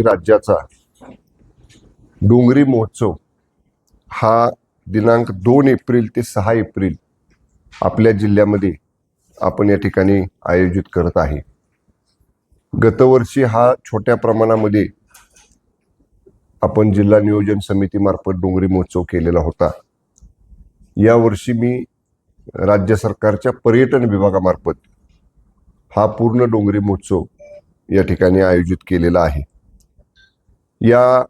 राज्याचा डोंगरी महोत्सव हा दिनांक दोन एप्रिल ते सहा एप्रिल आपल्या जिल्ह्यामध्ये आपण या ठिकाणी आयोजित करत आहे. गतवर्षी हा छोट्या प्रमाणामध्ये आपण जिल्हा नियोजन समितीमार्फत डोंगरी महोत्सव केलेला होता. यावर्षी मी राज्य सरकारच्या पर्यटन विभागामार्फत हा पूर्ण डोंगरी महोत्सव या ठिकाणी आयोजित केलेला आहे. या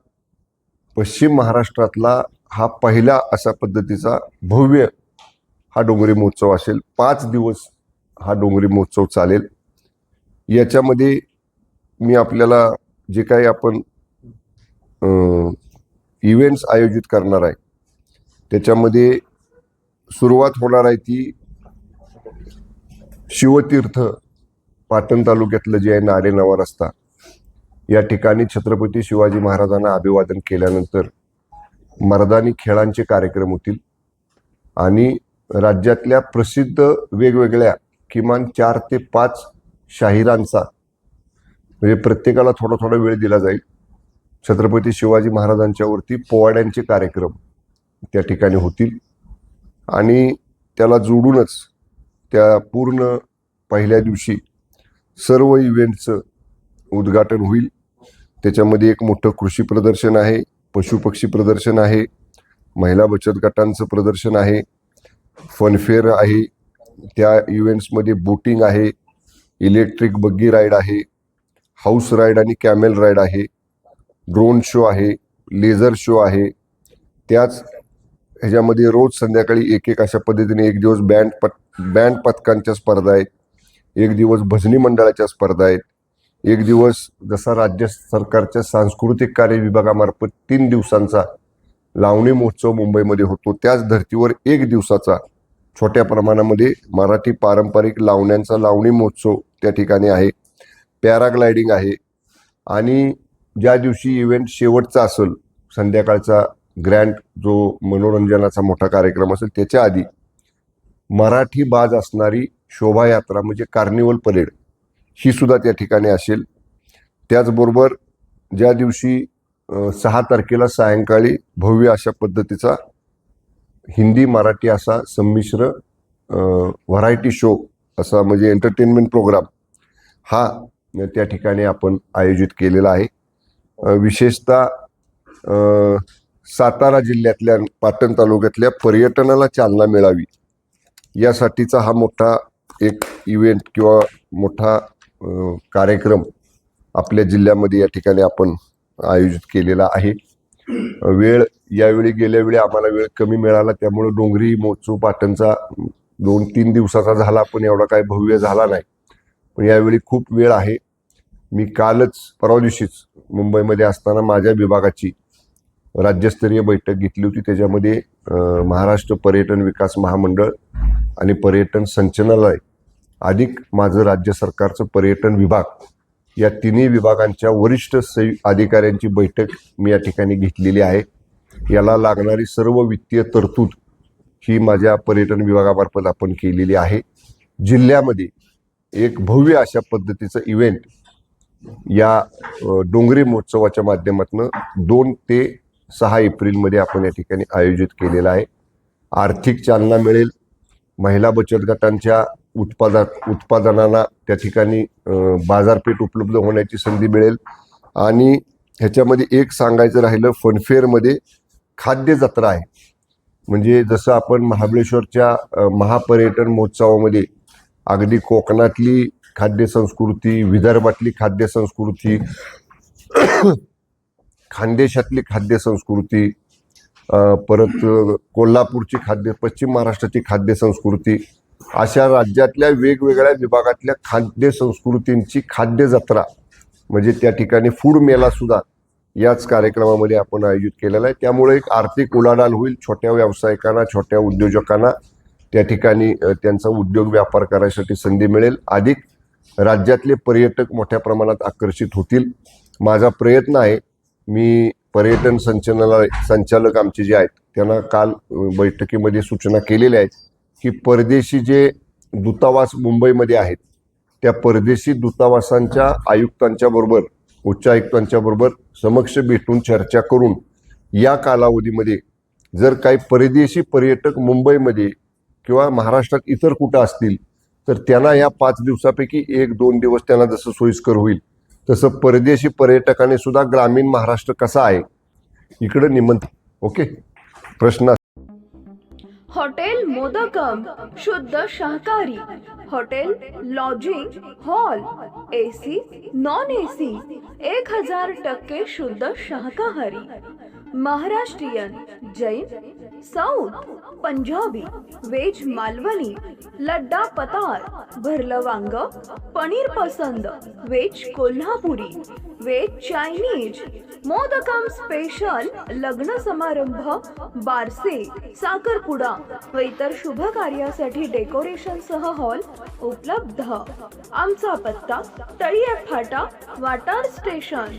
पश्चिम महाराष्ट्रातला हा पहिला अशा पद्धतीचा भव्य हा डोंगरी महोत्सव असेल. पाच दिवस हा डोंगरी महोत्सव चालेल. याच्यामध्ये मी आपल्याला जे काही आपण इव्हेंट्स आयोजित करणार आहे त्याच्यामध्ये सुरुवात होणार आहे ती शिवतीर्थ पाटण तालुक्यातलं जे आहे नारे रस्ता. या ठिकाणी छत्रपती शिवाजी महाराजांना अभिवादन केल्यानंतर मर्दानी खेळांचे कार्यक्रम होतील आणि राज्यातल्या प्रसिद्ध वेगवेगळ्या किमान चार ते पाच शाहिरांचा म्हणजे प्रत्येकाला थोडा थोडा वेळ दिला जाईल. छत्रपती शिवाजी महाराजांच्यावरती पोवाड्यांचे कार्यक्रम त्या ठिकाणी होतील आणि त्याला जोडूनच त्या पूर्ण पहिल्या दिवशी सर्व इव्हेंटचं उद्घाटन होईल. त्याच्यामध्ये एक मोठं कृषी प्रदर्शन आहे पशुपक्षी प्रदर्शन आहे महिला बचत गटांचं प्रदर्शन आहे फनफेअर आहे त्या इव्हेंट्समध्ये बोटिंग आहे इलेक्ट्रिक बग्गी राईड आहे हाऊस राईड आणि कॅमेल राईड आहे ड्रोन शो आहे लेझर शो आहे. त्याच ह्याच्यामध्ये रोज संध्याकाळी एक एक अशा पद्धतीने एक दिवस बँड पत बँड पथकांच्या स्पर्धा आहेत एक दिवस भजनी मंडळाच्या स्पर्धा आहेत. एक दिवस जसा राज्य सरकारच्या सांस्कृतिक कार्य विभागामार्फत तीन दिवसांचा लावणी महोत्सव मुंबईमध्ये होतो. त्याच धर्तीवर एक दिवसाचा छोट्या प्रमाणामध्ये मराठी पारंपरिक लावण्यांचा लावणी महोत्सव त्या ठिकाणी आहे. पॅराग्लायडिंग आहे. आणि ज्या दिवशी इव्हेंट शेवटचा असेल संध्याकाळचा ग्रँड जो मनोरंजनाचा मोठा कार्यक्रम असेल त्याच्या आधी मराठी बाज असणारी शोभायात्रा म्हणजे कार्निवल परेड ही सुद्धा त्या ठिकाणी असेल. त्याचबरोबर ज्या दिवशी सहा तारखेला सायंकाळी भव्य अशा पद्धतीचा हिंदी मराठी असा संमिश्र व्हरायटी शो असा म्हणजे एंटरटेनमेंट प्रोग्राम हा त्या ठिकाणी आपण आयोजित केलेला आहे. विशेषतः सातारा जिल्ह्यातल्या पाटण तालुक्यातल्या पर्यटनाला चालना मिळावी यासाठीचा हा मोठा एक इव्हेंट किंवा मोठा कार्यक्रम आपल्या जिल्ह्यामध्ये या ठिकाणी आपण आयोजित केलेला आहे. वेळ यावेळी गेल्या वेळी आम्हाला वेळ कमी मिळाला त्यामुळे डोंगरी महोत्सव पाटणचा दोन तीन दिवसाचा झाला पण एवढा काय भव्य झाला नाही. पण यावेळी खूप वेळ आहे. मी कालच परवा दिवशीच मुंबईमध्ये असताना माझ्या विभागाची राज्यस्तरीय बैठक घेतली होती. त्याच्यामध्ये महाराष्ट्र पर्यटन विकास महामंडळ आणि पर्यटन संचालनालय अधिक माझं राज्य सरकारचं पर्यटन विभाग या तिन्ही विभागांच्या वरिष्ठ सै अधिकाऱ्यांची बैठक मी या ठिकाणी घेतलेली आहे. याला लागणारी सर्व वित्तीय तरतूद ही माझ्या पर्यटन विभागामार्फत आपण केलेली आहे. जिल्ह्यामध्ये एक भव्य अशा पद्धतीचं इव्हेंट या डोंगरी महोत्सवाच्या माध्यमातून दोन ते सहा एप्रिलमध्ये आपण या ठिकाणी आयोजित केलेलं आहे. आर्थिक चालना मिळेल. महिला बचत गटांच्या उत्पादा उत्पादनांना त्या ठिकाणी बाजारपेठ उपलब्ध होण्याची संधी मिळेल. आणि ह्याच्यामध्ये एक सांगायचं राहिलं फनफेअरमध्ये खाद्य जत्रा आहे. म्हणजे जसं आपण महाबळेश्वरच्या महापर्यटन महोत्सवामध्ये अगदी कोकणातली खाद्य संस्कृती विदर्भातली खाद्य संस्कृती खानदेशातली खाद्य संस्कृती परत कोल्हापूरची खाद्य पश्चिम महाराष्ट्राची खाद्य संस्कृती अशा राज्यातल्या वेगवेगळ्या विभागातल्या खाद्य संस्कृतींची खाद्य जत्रा म्हणजे त्या ठिकाणी फूड मेला सुद्धा याच कार्यक्रमामध्ये आपण आयोजित केलेला आहे. त्यामुळे एक आर्थिक उलाढाल होईल. छोट्या व्यावसायिकांना छोट्या उद्योजकांना त्या ठिकाणी त्यांचा उद्योग व्यापार करायसाठी संधी मिळेल. अधिक राज्यातले पर्यटक मोठ्या प्रमाणात आकर्षित होतील. माझा प्रयत्न आहे मी पर्यटन संचालनालय संचालक आमचे जे आहेत त्यांना काल बैठकीमध्ये सूचना केलेल्या आहेत. की परदेशी जे दूतावास मुंबईमध्ये आहेत त्या परदेशी दूतावासांच्या आयुक्तांच्या बरोबर उच्चायुक्तांच्या बरोबर समक्ष भेटून चर्चा करून या कालावधीमध्ये जर काही परदेशी पर्यटक मुंबईमध्ये किंवा महाराष्ट्रात इतर कुठं असतील तर त्यांना या पाच दिवसापैकी एक दोन दिवस त्यांना जसं सोयीस्कर होईल तसं परदेशी पर्यटकाने सुद्धा ग्रामीण महाराष्ट्र कसा आहे इकडं निमंत्रण ओके? प्रश्न हॉटेल मोदकम शुद्ध शाकाहारी. Hotel lodging hall AC non AC एक हजार टक्के शुद्ध शाकाहारी. महाराष्ट्रीयन जैन साऊथ पंजाबी वेज मालवणी लड्डा पतार भरलं वांग पनीर पसंद veg Kolhapuri veg Chinese Modakam special लग्न समारंभ बारसे साखरपुडा व इतर शुभ कार्यासाठी डेकोरेशन सह हॉल उपलब्ध. आमचा पत्ता तळीये फाटा वाटार स्टेशन